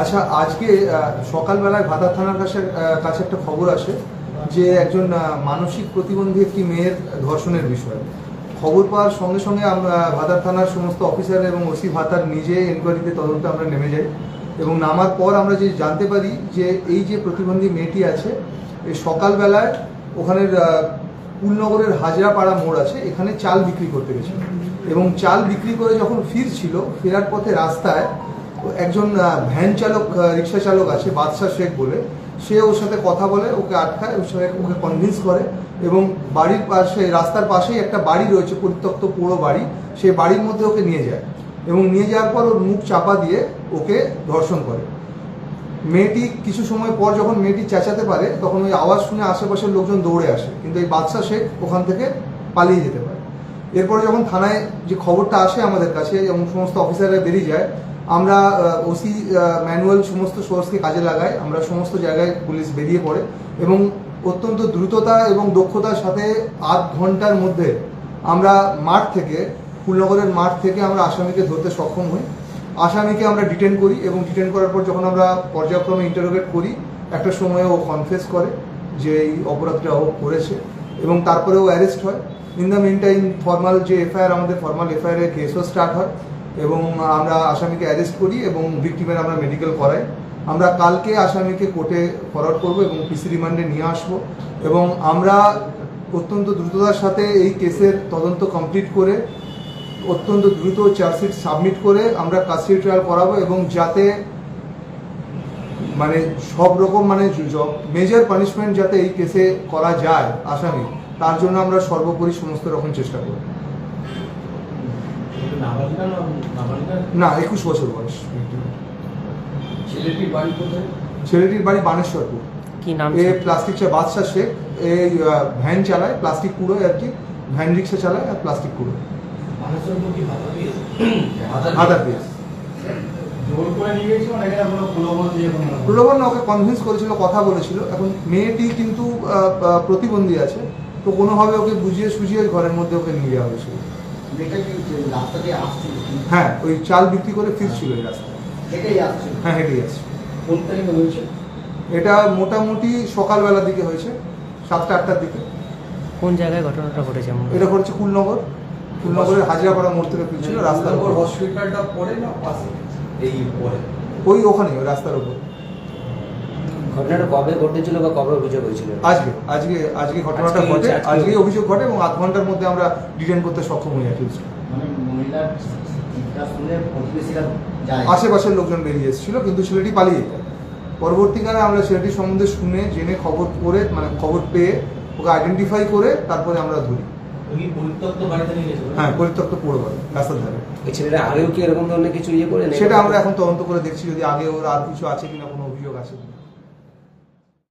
আচ্ছা আজকে সকালবেলায় ভাতার থানার কাছে কাছে একটা খবর আসে যে একজন মানসিক প্রতিবন্ধী একটি মেয়ের ধর্ষণের বিষয়। খবর পাওয়ার সঙ্গে সঙ্গে আমরা ভাতার থানার সমস্ত অফিসার এবং ওসি ভাতার নিজে এনকোয়ারিতে তদন্তে আমরা নেমে যাই এবং নামার পর আমরা যে জানতে পারি যে এই যে প্রতিবন্ধী মেয়েটি আছে এই সকালবেলায় ওখানের কুলনগরের হাজরাপাড়া মোড় আছে, এখানে চাল বিক্রি করতে গেছিল। এবং চাল বিক্রি করে যখন ফিরছিল, ফেরার পথে রাস্তায় একজন ভ্যান চালক রিক্সা চালক আছে, বাদশাহ শেখ বলে। সে ওর সাথে কথা বলে, ওকে আটকায়, ওর সাথে ওকে কনভিন্স করে এবং বাড়ির পাশে, রাস্তার পাশেই একটা বাড়ি রয়েছে, পরিত্যক্ত পুরো বাড়ি, সেই বাড়ির মধ্যে ওকে নিয়ে যায় এবং নিয়ে যাওয়ার পর ওর মুখ চাপা দিয়ে ওকে ধর্ষণ করে। মেয়েটি কিছু সময় পর যখন মেয়েটি চেঁচাতে পারে, তখন ওই আওয়াজ শুনে আশেপাশের লোকজন দৌড়ে আসে, কিন্তু এই বাদশা শেখ ওখান থেকে পালিয়ে যেতে পারে। এরপরে যখন থানায় যে খবরটা আসে আমাদের কাছে এবং সমস্ত অফিসাররা বেরিয়ে যায় আমরা ওসি ম্যানুয়াল সমস্ত সোর্সকে কাজে লাগাই, আমরা সমস্ত জায়গায় পুলিশ বেরিয়ে পড়ে এবং অত্যন্ত দ্রুততা এবং দক্ষতার সাথে আধ ঘণ্টার মধ্যে আমরা মাঠ থেকে, ফুলনগরের মাঠ থেকে আমরা আসামিকে ধরতে সক্ষম হই। আসামিকে আমরা ডিটেন করি এবং ডিটেন করার পর যখন আমরা পর্যায়ক্রমে ইন্টারোগেট করি, একটা সময়ে ও কনফেস করে যে এই অপরাধটা ও করেছে এবং তারপরে ও অ্যারেস্ট হয় in the mean time formal যে এফআইআর আমাদের ফর্মাল এফআইআর কেসও স্টার্ট হয়। এবং আমরা আসামিকে অ্যারেস্ট করি এবং ভিক্টিমের আমরা মেডিকেল করাই। আমরা কালকে আসামিকে কোর্টে ফরওয়ার্ড করব এবং পিসি রিমান্ডে নিয়ে আসব এবং আমরা অত্যন্ত দ্রুততার সাথে এই কেসের তদন্ত কমপ্লিট করে অত্যন্ত দ্রুত চার্জশিট সাবমিট করে আমরা কাস্টডি ট্রায়াল করাবো এবং যাতে মানে সব রকম মানে মেজর পানিশমেন্ট যাতে এই কেসে করা যায় আসামি, তার জন্য আমরা সর্বোপরি সমস্ত রকম চেষ্টা করব। না একুশ বছর বয়স। ছেলেটির বাড়ি কোথায়? ছেলেটির বাড়ি বানেশ্বরপুর। কি নাম এ প্লাস্টিক বাদশা শেখ এই ভ্যান চালায় প্লাস্টিক আর কি ভ্যান রিক্সা চালায় আর প্লাস্টিক আদার প্রলোভন ওকে কনভিন্স করেছিল কথা বলেছিল। এখন মেয়েটি কিন্তু প্রতিবন্ধী আছে। তো কোনোভাবে ওকে বুঝিয়ে সুঝিয়ে ঘরের মধ্যে ওকে নিয়ে যাওয়া হয়েছিল। মেয়েটা কি রাস্তা দিয়ে আসছিল? হ্যাঁ ওই চাল বিক্রি করে ফিরছিল এই রাস্তায়। হ্যাঁ হেঁটেই আছে কোন তারিখে হয়েছে? এটা মোটামুটি সকালবেলার দিকে হয়েছে সাতটা আটটার দিকে। কোন জায়গায় ঘটনাটা ঘটেছে? এটা করেছে কুলনগর। কুলনগরের হাজিরাপাড়া মোড় থেকে ফিরছিল রাস্তার উপর। হসপিটালটা পড়ে না পাশে? এই পড়ে ওই ওখানে ওই রাস্তার উপর। ঘটনাটা কবে ঘটেছিল বা কবে অভিযোগ হয়েছিল? আজকে আজকে আজকে ঘটনাটা ঘটে। আজকেই অভিযোগ ঘটে এবং আধ ঘণ্টার মধ্যে আমরা ডিটেন করতে সক্ষম হই অ্যাকিউজকে মানে মহিলার চিৎকার শুনে প্রতিবেশীরা যায়। আশেপাশের লোকজন বেরিয়ে এসেছিল কিন্তু ছেলেটি পালিয়ে যায় পরবর্তীকালে আমরা ছেলেটির সম্বন্ধে শুনে জেনে খবর করে মানে খবর পেয়ে ওকে আইডেন্টিফাই করে তারপরে আমরা ধরি। ওই পরিত্যক্ত বাড়িতে নিয়ে গেছে হ্যাঁ পরিত্যক্ত পড়ে বলে রাস্তার ধারে। ছেলেটা আগেও কি এরকম ধরনের কিছু ইয়ে করে? সেটা আমরা এখন তদন্ত করে দেখছি যদি আগে ওর আর কিছু আছে কিনা কোনো অভিযোগ আছে কিনা।